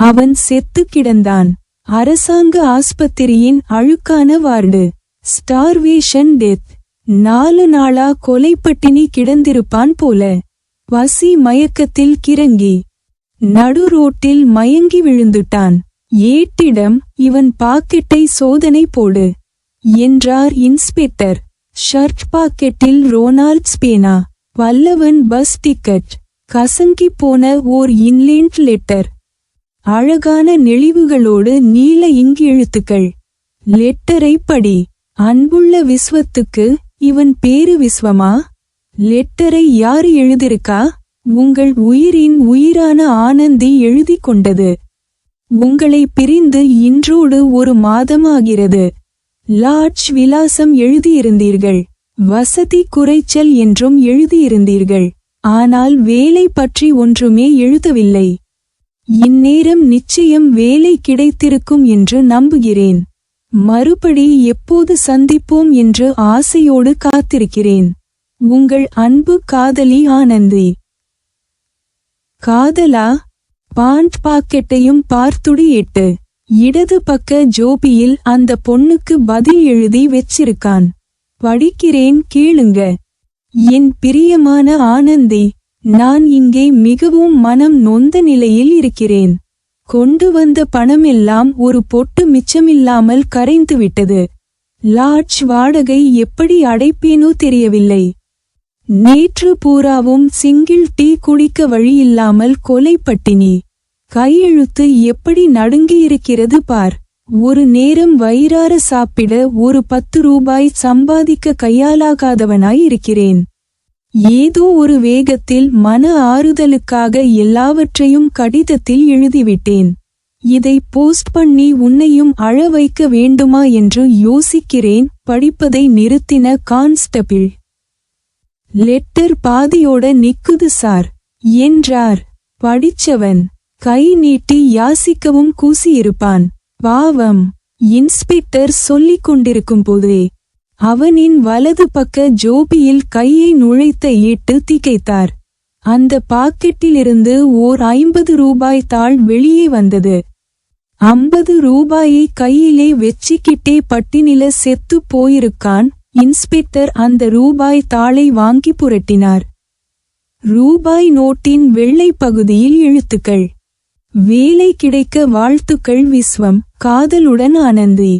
அவன் செத்து கிடந்தான். அரசாங்க ஆஸ்பத்திரியின் அழுக்கான வார்டு. ஸ்டார்வேஷன் டெத் நாலு நாளா கொலைப்பட்டினி கிடந்திருப்பான் போல. வசி மயக்கத்தில் கிறங்கி. நடு ரோட்டில் மயங்கி விழுந்துட்டான். ஏட்டிடம் இவன் பாக்கெட்டை சோதனை போடு. என்றார் இன்ஸ்பெக்டர். ஷர்ட் பாக்கெட்டில் ரோனால்ட் ஸ்பேனா வல்லவன் பஸ் டிக்கெட். கசங்கி போன ஓர் இன்லேண்ட் லெட்டர். அழகான நெளிவுகளோடு நீல இங்கு எழுத்துக்கள். லெட்டரை படி அன்புள்ள விஸ்வத்துக்கு இவன் பேரு விஸ்வமா? லெட்டரை யாரு எழுதிருக்கா? உங்கள் உயிரின் உயிரான ஆனந்தி எழுதி கொண்டது. உங்களை பிரிந்து இன்றோடு ஒரு மாதமாகிறது. லாட்ஜ் விலாசம் எழுதியிருந்தீர்கள். வசதி குறைச்சல் என்றும் எழுதியிருந்தீர்கள். ஆனால் வேலை பற்றி ஒன்றுமே எழுதவில்லை. இந்நேரம் நிச்சயம் வேலை கிடைத்திருக்கும் என்று நம்புகிறேன். மறுபடி எப்போது சந்திப்போம் என்று ஆசையோடு காத்திருக்கிறேன். உங்கள் அன்பு காதலி ஆனந்தி. காதலா? பாண்ட் பாக்கெட்டையும் பார்த்துடி எட்டு. இடது பக்க ஜோபியில் அந்த பொண்ணுக்கு பதில் எழுதி வெச்சிருக்கான். படிக்கிறேன் கேளுங்க. என் பிரியமான ஆனந்தி. நான் இங்கே மிகவும் மனம் நொந்த நிலையில் இருக்கிறேன். கொண்டு வந்த பணமெல்லாம் ஒரு பொட்டு மிச்சமில்லாமல் கரைந்து விட்டது. லாட்ஜ் வாடகை எப்படி அடைப்பேனோ தெரியவில்லை. நேற்று பூராவும் சிங்கிள் டீ குடிக்க வழியில்லாமல் கொலை பட்டினி கையெழுத்து எப்படி நடுங்கியிருக்கிறது பார். ஒரு நேரம் வயிறார சாப்பிட ஒரு பத்து ரூபாய் சம்பாதிக்க கையாலாகாதவனாய் இருக்கிறேன். ஏதோ ஒரு வேகத்தில் மன ஆறுதலுக்காக எல்லாவற்றையும் கடிதத்தில் எழுதிவிட்டேன். இதை போஸ்ட் பண்ணி உன்னையும் அழ வைக்க வேண்டுமா என்று யோசிக்கிறேன் படிப்பதை நிறுத்தின கான்ஸ்டபிள். லெட்டர் பாதியோட நிக்குது சார். என்றார். படிச்சவன். கை நீட்டி யாசிக்கவும் கூசியிருப்பான். பாவம். இன்ஸ்பெக்டர் சொல்லிக் கொண்டிருக்கும் போதே அவனின் வலது பக்க ஜோபியில் கையை நுழைத்த ஈட்டு திகைத்தார் அந்த பாக்கெட்டிலிருந்து ஓர் ஐம்பது ரூபாய் தாள் வெளியே வந்தது. ஐம்பது ரூபாயை கையிலே வெச்சிக்கிட்டே பட்டினில செத்து போயிருக்கான் இன்ஸ்பெக்டர் அந்த ரூபாய் தாளை வாங்கி புரட்டினார். ரூபாய் நோட்டின் வெள்ளை பகுதியில் எழுத்துக்கள். வேலை கிடைக்க வாழ்த்துக்கள் விஸ்வம் காதலுடன் ஆனந்தி